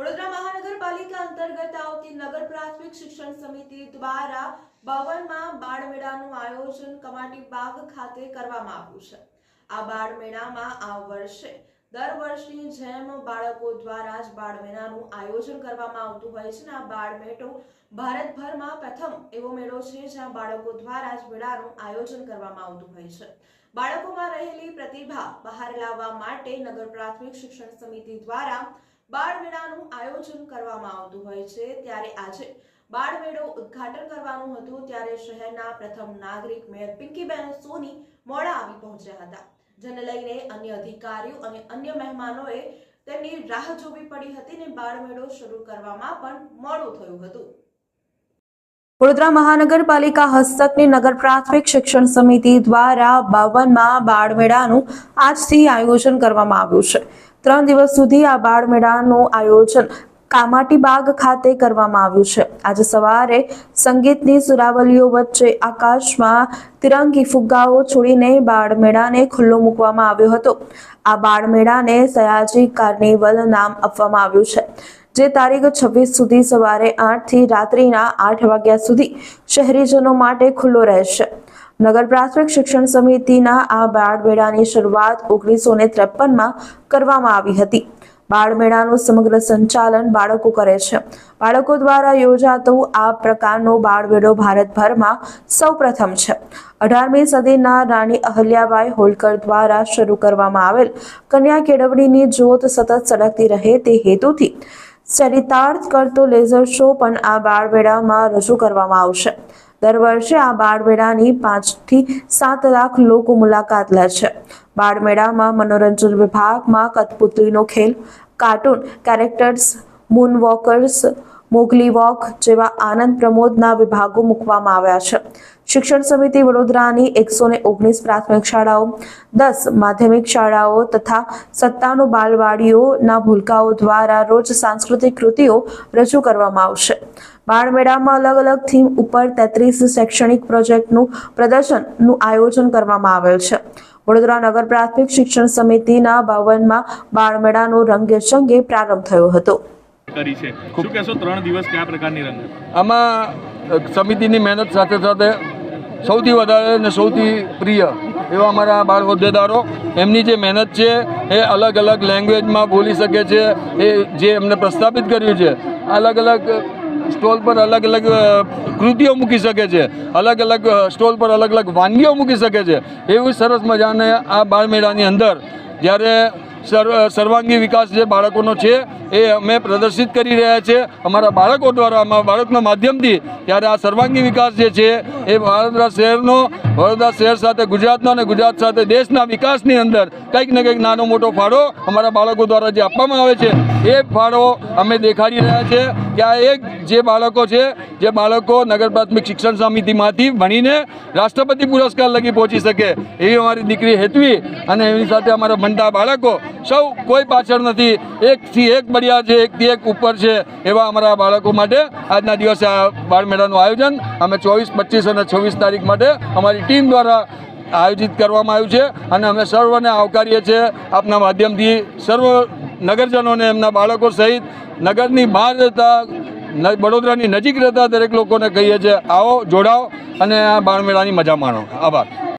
વડોદરા મહાનગરપાલિકા અંતર્ગત આવતી નગર પ્રાથમિક શિક્ષણ સમિતિ દ્વારા ભવનમાં બાળમેળાનું આયોજન કમાટી બાગ ખાતે કરવામાં આવ્યું છે. આ બાળમેળામાં આ વર્ષે દર વર્ષની જેમ બાળકો દ્વારા જ બાળમેળાનું આયોજન કરવામાં આવતું હોય છે આ બાળમેળો ભારતભરમાં પ્રથમ એવો મેળો છે જ્યાં બાળકો દ્વારા જ મેળાનું આયોજન કરવામાં આવતું હોય છે. બાળકોમાં રહેલી પ્રતિભા બહાર લાવવા માટે નગર પ્રાથમિક શિક્ષણ સમિતિ દ્વારા બાળમેળાનું આયોજન કરવામાં આવતું હોય છે. ત્યારે આજે બાળમેળો ઉદ્ઘાટન કરવાનું હતું. ત્યારે શહેરના પ્રથમ નાગરિક મેયર પિંકીબેન સોની મોડા આવી પહોંચ્યા હતા. જેને લઈને અન્ય અધિકારીઓ અને અન્ય મહેમાનોએ તેમની રાહ જોવી પડી હતી ને બાળમેળો શરૂ કરવામાં પણ મોડું થયું હતું. વડોદરા મહાનગરપાલિકા હસ્તકની નગર પ્રાથમિક શિક્ષણ સમિતિ દ્વારા બાવનમાં બાળમેળાનું આજથી આયોજન કરવામાં આવ્યું છે. ત્રણ દિવસ સુધી આ બાળમેળાનું આયોજન કામાટીબાગ ખાતે કરવામાં આવ્યું છે. આજે સવારે સંગીતની સુરાવલીઓ વચ્ચે આકાશમાં તિરંગી ફુગ્ગાઓ છોડીને બાળમેળાને ખુલ્લો મૂકવામાં આવ્યો હતો. આ બાળમેળાને સયાજી કાર્નિવલ નામ આપવામાં આવ્યું છે, જે તારીખ છવ્વીસ સુધી સવારે આઠથી રાત્રિના આઠ વાગ્યા સુધી શહેરીજનો માટે ખુલ્લો રહેશે. નગર પ્રાથમિક શિક્ષણ સમિતિના આ બાળમેળાની શરૂઆત ઓગણીસો ને ત્રેપનમાં કરવામાં આવી હતી. બાળમેળાનું સમગ્ર સંચાલન બાળકો કરે છે. બાળકો દ્વારા યોજાતો આ પ્રકારનો બાળમેળો ભારતભરમાં સૌપ્રથમ છે. અઢારમી સદીના રાણી અહલ્યાબાઈ હોલકર દ્વારા શરૂ કરવામાં આવેલ કન્યા કેળવણીની જ્યોત સતત સળગતી રહે તે હેતુથી ચરિતાર્થ કરતો લેઝર શો પણ આ બાળમેળામાં રજૂ કરવામાં આવશે. દર વર્ષે આ બાળમેળાની પાંચથી સાત લાખ લોકો મુલાકાત લે છે. બાળમેળામાં મનોરંજન વિભાગમાં કઠપુતળીનો ખેલ, cartoon, characters moon walkers Mowgli walk જેવા આનંદ પ્રમોદના વિભાગો મૂકવામાં આવ્યા છે. શિક્ષણ સમિતિ વડોદરાની એકસો ને ઓગણીસ પ્રાથમિક શાળાઓ દસ માધ્યમિક શાળાઓ તથા સત્તાણું બાલવાડીઓના ભૂલકાઓ દ્વારા રોજ સાંસ્કૃતિક કૃતિઓ રજૂ કરવામાં આવશે. બાળમેળામાં અલગ અલગ થીમ ઉપર તેત્રીસ શૈક્ષણિક પ્રોજેક્ટનું પ્રદર્શનનું આયોજન કરવામાં આવેલ છે. વડોદરા નગર પ્રાથમિક શિક્ષણ સમિતિના ભવનમાં બાળમેળાનો રંગેચંગે પ્રારંભ થયો હતો. કરી છે. શું કહેશો ત્રણ દિવસ કયા પ્રકારની રંગ? આમાં સમિતિની મહેનત સાથે સાથે સૌથી વધારે અને સૌથી પ્રિય એવા અમારા બાળ હોદ્દેદારો. એમની જે મહેનત છે, એ અલગ અલગ લેંગ્વેજમાં બોલી શકે છે, એ જે એમને પ્રસ્થાપિત કર્યું છે, અલગ અલગ સ્ટોલ પર અલગ અલગ કૃતિઓ મૂકી શકે છે, અલગ અલગ સ્ટોલ પર અલગ અલગ વાનગીઓ મૂકી શકે છે. એવું સરસ મજાને આ બાળમેળાની અંદર જ્યારે સર્વાંગી વિકાસ જે બાળકોનો છે, એ અમે પ્રદર્શિત કરી રહ્યા છે. અમારા બાળકો દ્વારા, અમારા બાળકના માધ્યમથી, ત્યારે આ સર્વાંગી વિકાસ જે છે, એ વડોદરા શહેરનો વડોદરા શહેર સાથે, ગુજરાતનો અને ગુજરાત સાથે, દેશના વિકાસની અંદર કંઈક ને કંઈક નાનો મોટો ફાળો અમારા બાળકો દ્વારા જે આપવામાં આવે છે, એ ફાળો અમે દેખાડી રહ્યા છે કે આ એક જે બાળકો છે, જે બાળકો નગર પ્રાથમિક શિક્ષણ સમિતિમાંથી ભણીને રાષ્ટ્રપતિ પુરસ્કાર લગી પહોંચી શકે એવી અમારી દીકરી હેતવી અને એની સાથે અમારા ભણતા બાળકો સૌ કોઈ પાછળ નથી, એકથી એક બળિયા છે, એકથી એક ઉપર છે એવા અમારા બાળકો માટે આજના દિવસે આ બાળમેળાનું આયોજન અમે ચોવીસ, પચીસ અને છવ્વીસ તારીખ માટે અમારી ટીમ દ્વારા આયોજિત કરવામાં આવ્યું છે અને અમે સર્વને આવકારીએ છીએ આપના માધ્યમથી સર્વ નગરજનોને, એમના બાળકો સહિત નગરની બહાર રહેતા વડોદરાની નજીક રહેતા દરેક લોકોને કહીએ છીએ, આવો, જોડાઓ અને આ બાળમેળાની મજા માણો. આભાર.